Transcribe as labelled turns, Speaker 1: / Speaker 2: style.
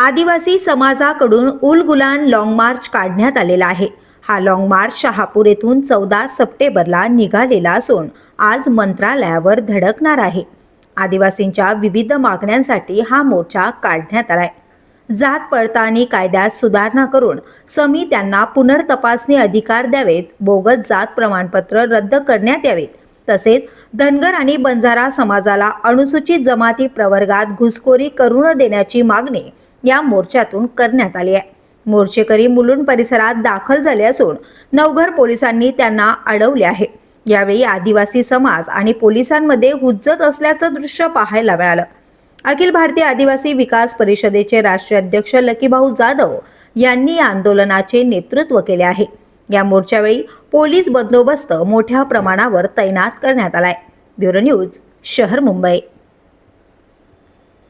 Speaker 1: आदिवासी समाजाकडून Ulgulan long march काढण्यात आलेला आहे. हा लाँग मार्च शहापूर येथून चौदा सप्टेंबरला निघालेला असून आज मंत्रालयावर धडकणार आहे. आदिवासींच्या विविध मागण्यांसाठी हा मोर्चा काढण्यात आलाय. जात पडताळणी कायद्यात सुधारणा करून समित्यांना पुनर्तपासणी अधिकार द्यावेत बोगस जात प्रमाणपत्र रद्द करण्यात यावेत. तसेच धनगर आणि बंजारा समाजाला अनुसूचित जमाती प्रवर्गात घुसखोरी करू न देण्याची मागणी या मोर्चातून करण्यात आली आहे. मोर्चेकरी मुलुंड परिसरात दाखल झाले असून नवघर पोलिसांनी त्यांना अडवले आहे. यावेळी आदिवासी समाज आणि पोलिसांमध्ये हुज्जत असल्याचं दृश्य पाहायला मिळालं. अखिल भारतीय आदिवासी विकास परिषदेचे राष्ट्रीय अध्यक्ष लकीभाऊ जाधव यांनी आंदोलनाचे नेतृत्व केले आहे. या मोर्चावेळी पोलीस बंदोबस्त मोठ्या प्रमाणावर तैनात करण्यात आलाय. ब्युरो न्यूज शहर मुंबई.